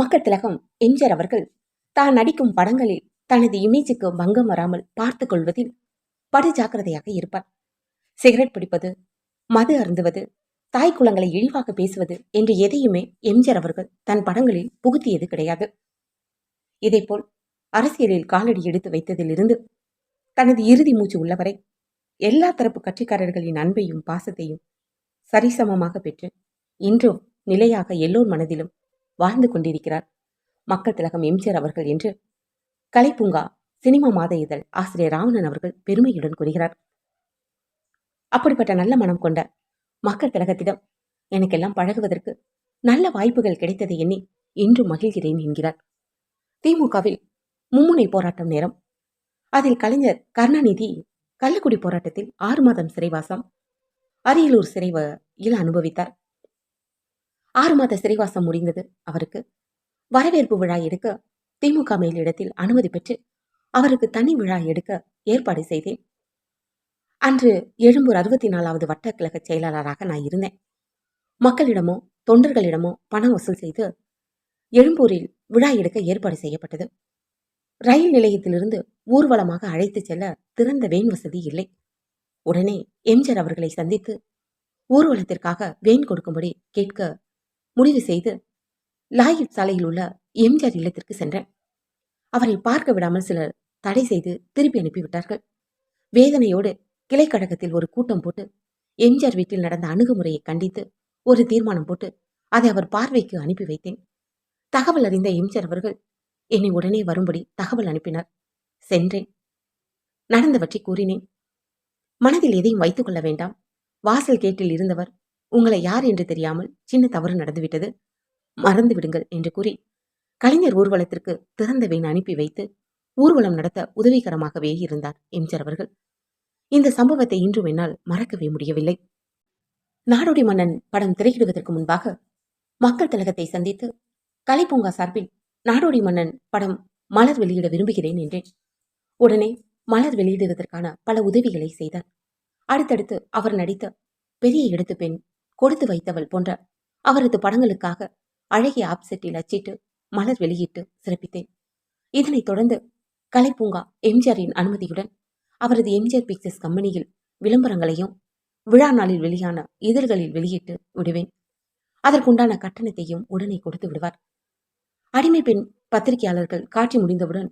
மக்கள் திலகம் எம்ஜிஆர் அவர்கள் தான் நடிக்கும் படங்களில் தனது இமேஜுக்கு பங்கம் வராமல் பார்த்து கொள்வதில் படு ஜாக்கிரதையாக இருப்பார். சிகரெட் பிடிப்பது மது அருந்துவது தாய் குலங்களை இழிவாக பேசுவது என்று எதையுமே எம்ஜிஆர் அவர்கள் தன் படங்களில் புகுத்தியது கிடையாது. இதேபோல் அரசியலில் காலடி எடுத்து வைத்ததிலிருந்து தனது இறுதி மூச்சு உள்ளவரை எல்லா தரப்பு கட்சிக்காரர்களின் அன்பையும் பாசத்தையும் சரிசமமாக பெற்று இன்றும் நிலையாக எல்லோர் மனதிலும் வாழ்ந்து கொண்டிருக்கிறார். மக்கள் திலகம் எம்ஜிஆர் அவர்கள் என்று கலைப்பூங்கா சினிமா மாத இதழ் ஆசிரியர் ராவணன் அவர்கள் பெருமையுடன் கூறுகிறார். அப்படிப்பட்ட நல்ல மனம் கொண்ட மக்கள் திலகத்திடம் எனக்கெல்லாம் பழகுவதற்கு நல்ல வாய்ப்புகள் கிடைத்ததை எண்ணி இன்று மகிழ்கிறேன் என்கிறார். திமுகவில் மும்முனை போராட்டம் நேரம். அதில் கலைஞர் கருணாநிதி கள்ளக்குடி போராட்டத்தில் ஆறு மாதம் சிறைவாசம் அரியலூர் சிறையில் அனுபவித்தார். ஆறு மாத சிறைவாசம் முடிந்தது அவருக்கு. வரவேற்பு விழா எடுக்க திமுக மேலிடத்தில் அனுமதி பெற்று அவருக்கு தனி விழா எடுக்க ஏற்பாடு செய்தேன். அன்று எழும்பூர் அறுபத்தி நாலாவது வட்டக்கழக செயலாளராக நான் இருந்தேன். மக்களிடமோ தொண்டர்களிடமோ பணம் வசூல் செய்து எழும்பூரில் விழா எடுக்க ஏற்பாடு செய்யப்பட்டது. ரயில் நிலையத்திலிருந்து ஊர்வலமாக அழைத்துச் செல்ல திறந்த வேன் வசதி இல்லை. உடனே எம்ஜர் அவர்களை சந்தித்து ஊர்வலத்திற்காக வேன் கொடுக்கும்படி கேட்க முடிவு செய்து லாயிட் சாலையில் உள்ள எம்ஜிஆர் இல்லத்திற்கு சென்றேன். அவரை பார்க்க விடாமல் சிலர் தடை செய்து திருப்பி அனுப்பிவிட்டார்கள். வேதனையோடு கிளைக்கழகத்தில் ஒரு கூட்டம் போட்டு எம்ஜிஆர் வீட்டில் நடந்த அணுகுமுறையை கண்டித்து ஒரு தீர்மானம் போட்டு அதை அவர் பார்வைக்கு அனுப்பி வைத்தேன். தகவல் அறிந்த எம்ஜிஆர் அவர்கள் என்னை உடனே வரும்படி தகவல் அனுப்பினார். சென்றேன். நடந்தவற்றை கூறினேன். மனதில் எதையும் வைத்துக் கொள்ள வேண்டாம். வாசல் கேட்டில் இருந்தவர் உங்களை யார் என்று தெரியாமல் சின்ன தவறு நடந்துவிட்டது. மறந்து விடுங்கள் என்று கூறி கலைஞர் ஊர்வலத்திற்கு திறந்த வேன் அனுப்பி வைத்து ஊர்வலம் நடத்த உதவிகரமாகவே இருந்தார் எம்ஜிஆர் அவர்கள். இந்த சம்பவத்தை இன்றும் என்னால் மறக்கவே முடியவில்லை. நாடோடி மன்னன் படம் திரையிடுவதற்கு முன்பாக மக்கள் திலகத்தை சந்தித்து கலைப்பூங்கா சார்பில் நாடோடி மன்னன் படம் மலர் வெளியிட விரும்புகிறேன் என்றேன். உடனே மலர் வெளியிடுவதற்கான பல உதவிகளை செய்தார் அடுத்தடுத்து அவர் நடித்த பெரிய எடுத்து பெண் கொடுத்து வைத்தவள் போன்ற. அவரது படங்களுக்காக அழகிய ஆப்செட்டில் அச்சிட்டு மலர் வெளியிட்டு சிறப்பித்தேன். இதனைத் தொடர்ந்து கலைப்பூங்கா எம்ஜிஆரின் அனுமதியுடன் அவரது எம்ஜிஆர் பிக்சர்ஸ் கம்பெனியில் விளம்பரங்களையும் விழா நாளில் வெளியான இதழ்களில் வெளியிட்டு விடுவேன். அதற்குண்டான கட்டணத்தையும் உடனே கொடுத்து விடுவார். அடிமை பெண் பத்திரிகையாளர்கள் காட்சி முடிந்தவுடன்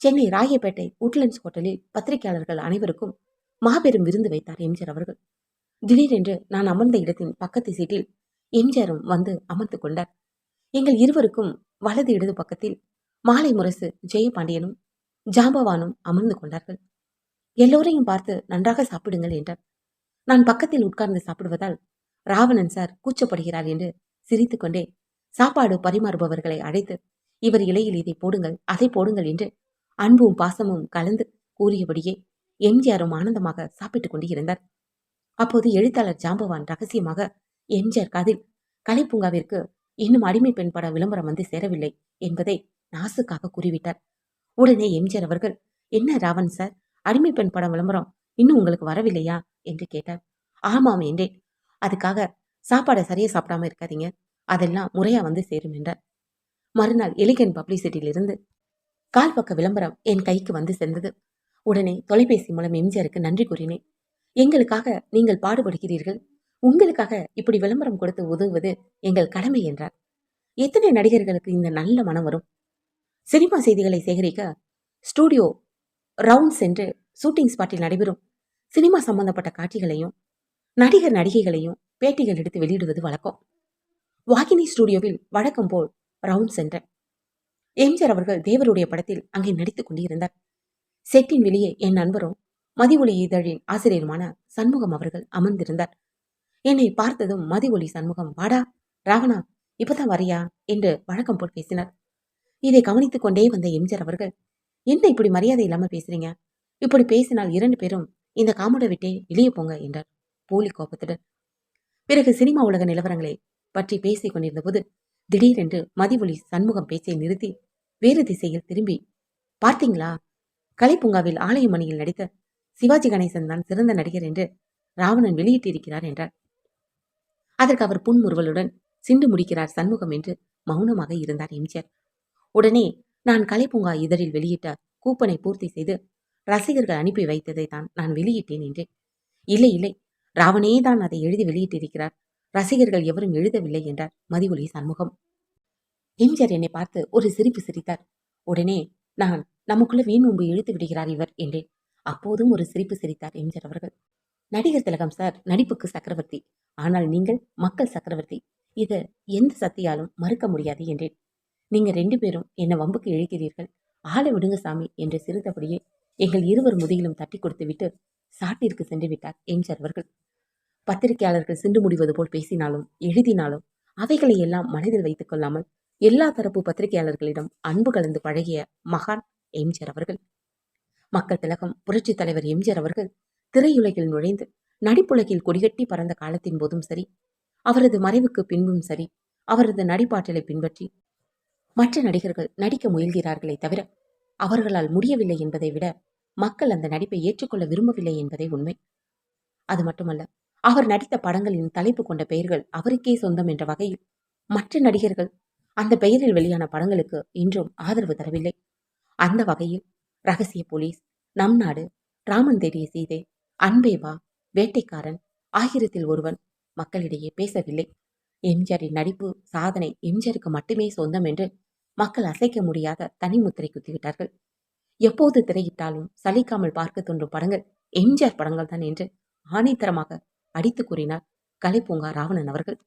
சென்னை ராயப்பேட்டை உட்லண்ட்ஸ் ஹோட்டலில் பத்திரிகையாளர்கள் அனைவருக்கும் மாபெரும் விருந்து வைத்தார் எம்ஜிஆர் அவர்கள். திடீரென்று நான் அமர்ந்த இடத்தின் பக்கத்து சீட்டில் எம்ஜிஆரும் வந்து அமர்ந்து கொண்டார். எங்கள் இருவருக்கும் வலது இடது பக்கத்தில் மாலை முரசு ஜெயபாண்டியனும் ஜாம்பவானும் அமர்ந்து கொண்டார்கள். எல்லோரையும் பார்த்து நன்றாக சாப்பிடுங்கள் என்றார். நான் பக்கத்தில் உட்கார்ந்து சாப்பிடுவதால் ராவணன் சார் கூச்சப்படுகிறார் என்று சிரித்துக்கொண்டே சாப்பாடு பரிமாறுபவர்களை அழைத்து இவர் இலையில் இதை போடுங்கள் அதை போடுங்கள் என்று அன்பும் பாசமும் கலந்து கூறியபடியே எம்ஜிஆரும் ஆனந்தமாக சாப்பிட்டுக் கொண்டு இருந்தார் அப்போது எழுத்தாளர் ஜாம்பவான் ரகசியமாக எம்ஜிஆர் கதில் கலைப்பூங்காவிற்கு இன்னும் அடிமை பெண் பட விளம்பரம் வந்து சேரவில்லை என்பதை நாசுக்காக கூறிவிட்டார். உடனே எம்ஜிஆர் அவர்கள் என்ன ராவன் சார் அடிமை பெண் படம் விளம்பரம் இன்னும் உங்களுக்கு வரவில்லையா? என்று கேட்டார். ஆமாம் என்றேன். அதுக்காக சாப்பாடை சரியா சாப்பிடாம இருக்காதீங்க. அதெல்லாம் முறையா வந்து சேரும் என்றார். மறுநாள் எலிகன் பப்ளிசிட்டியிலிருந்து கால் பக்க விளம்பரம் என் கைக்கு வந்து சேர்ந்தது. உடனே தொலைபேசி மூலம் எம்ஜிஆருக்கு நன்றி கூறினேன். எங்களுக்காக நீங்கள் பாடுபடுகிறீர்கள். உங்களுக்காக இப்படி விளம்பரம் கொடுத்து உதவுவது எங்கள் கடமை என்றார். எத்தனை நடிகர்களுக்கு இந்த நல்ல மனம் வரும்? சினிமா செய்திகளை சேகரிக்க ஸ்டூடியோ ரவுண்ட் சென்று ஷூட்டிங் ஸ்பாட்டில் நடைபெறும் சினிமா சம்பந்தப்பட்ட காட்சிகளையும் நடிகர் நடிகைகளையும் பேட்டிகள் எடுத்து வெளியிடுவது வழக்கம். வாகினி ஸ்டூடியோவில் வழக்கம் போல் ரவுண்ட் சென்றேன் எம்ஜிஆர் அவர்கள் தேவருடைய படத்தில் அங்கே நடித்துக் கொண்டிருந்தார். செட்டின் வெளியே என் நண்பரும் மதி ஒளி இதழின் ஆசிரியருமான சண்முகம் அவர்கள் அமர்ந்திருந்தார். என்னை பார்த்ததும் மதி ஒளி சண்முகம் வாடா ராவணா இப்பதான் வரியா? என்று வழக்கம் போல் பேசினார். இதை கவனித்துக் கொண்டே வந்த எம்ஜர் அவர்கள் என்ன இப்படி மரியாதை இல்லாம பேசுறீங்க? இப்படி பேசினால் இரண்டு பேரும் இந்த காமுட விட்டே வெளியே போங்க என்றார் போலி கோபத்துடன். பிறகு சினிமா உலக நிலவரங்களை பற்றி பேசிக் கொண்டிருந்த போது திடீரென்று மதிவொலி சண்முகம் பேச்சை நிறுத்தி வேறு திசையில் திரும்பி பார்த்தீங்களா? கலைப்பூங்காவில் ஆலயமணியில் நடித்த சிவாஜி கணேசன் தான் சிறந்த நடிகர் என்று ராவணன் வெளியிட்டிருக்கிறார் என்றார். அதற்கு அவர் புன்முறுவலுடன் சிண்டு முடிக்கிறார் சண்முகம் என்று மௌனமாக இருந்தார் எம்ஜிஆர். உடனே நான் கலைப்பூங்கா இதழில் வெளியிட்ட கூப்பனை பூர்த்தி செய்து ரசிகர்கள் அனுப்பி வைத்ததை தான் நான் வெளியிட்டேன் என்றேன். இல்லை இல்லை ராவனே தான் அதை எழுதி வெளியிட்டிருக்கிறார். ரசிகர்கள் எவரும் எழுதவில்லை என்றார் மதிவொலி சண்முகம். எம்ஜிஆர் என்னை பார்த்து ஒரு சிரிப்பு சிரித்தார். உடனே நான் நமக்குள்ள வீண் முன்பு இழுத்து விடுகிறார் இவர் என்றேன். அப்போதும் ஒரு சிரிப்பு சிரித்தார் எம்ஜிஆர் அவர்கள். நடிகர் திலகம் சார் நடிப்புக்கு சக்கரவர்த்தி. ஆனால் நீங்கள் மக்கள் சக்கரவர்த்தி. இதை எந்த சக்தியாலும் மறுக்க முடியாது என்றேன். நீங்க ரெண்டு பேரும் என்னை வம்புக்கு இழுக்கிறீர்கள். ஆளை விடுங்க சாமி என்று சிரித்தபடியே எங்கள் இருவர் முதுகிலும் தட்டி கொடுத்து விட்டு சாட்டிற்கு சென்று விட்டார் எம்ஜிஆர் அவர்கள். பத்திரிகையாளர்கள் சிண்டு முடிவது போல் பேசினாலும் எழுதினாலும் அவைகளை எல்லாம் மனதில் வைத்துக் கொள்ளாமல் எல்லா தரப்பு பத்திரிகையாளர்களிடம் அன்பு கலந்து பழகிய மகான் எம்ஜிஆர் அவர்கள். மக்கள் திலகம் புரட்சி தலைவர் எம்ஜிஆர் அவர்கள் திரையுலகில் நுழைந்து நடிப்புலகில் கொடிகட்டி பறந்த காலத்தின் போதும் சரி அவரது மறைவுக்கு பின்பும் சரி அவரது நடிப்பாற்றலை பின்பற்றி மற்ற நடிகர்கள் நடிக்க முயல்கிறார்களே தவிர அவர்களால் முடியவில்லை என்பதை விட மக்கள் அந்த நடிப்பை ஏற்றுக்கொள்ள விரும்பவில்லை என்பதே உண்மை. அது மட்டுமல்ல அவர் நடித்த படங்களின் தலைப்பு கொண்ட பெயர்கள் அவருக்கே சொந்தம் என்ற வகையில் மற்ற நடிகர்கள் அந்த பெயரில் வெளியான படங்களுக்கு இன்றும் ஆதரவு தரவில்லை. அந்த வகையில் ரகசிய போலீஸ் நம் நாடு ராமன் தேடிய சீதை அன்பே வா வேட்டைக்காரன் ஆயிரத்தில் ஒருவன் மக்களிடையே பேசவில்லை. எம்ஜிஆரின் நடிப்பு சாதனை எம்ஜிஆருக்கு மட்டுமே சொந்தம் என்று மக்கள் அசைக்க முடியாத தனி முத்திரை குத்திவிட்டார்கள். எப்போது திரையிட்டாலும் சலிக்காமல் பார்க்க தோன்றும் படங்கள் எம்ஜிஆர் படங்கள் தான் என்று ஆணைத்தரமாக அடித்து கூறினார் கலைப்பூங்கா ராவணன் அவர்கள்.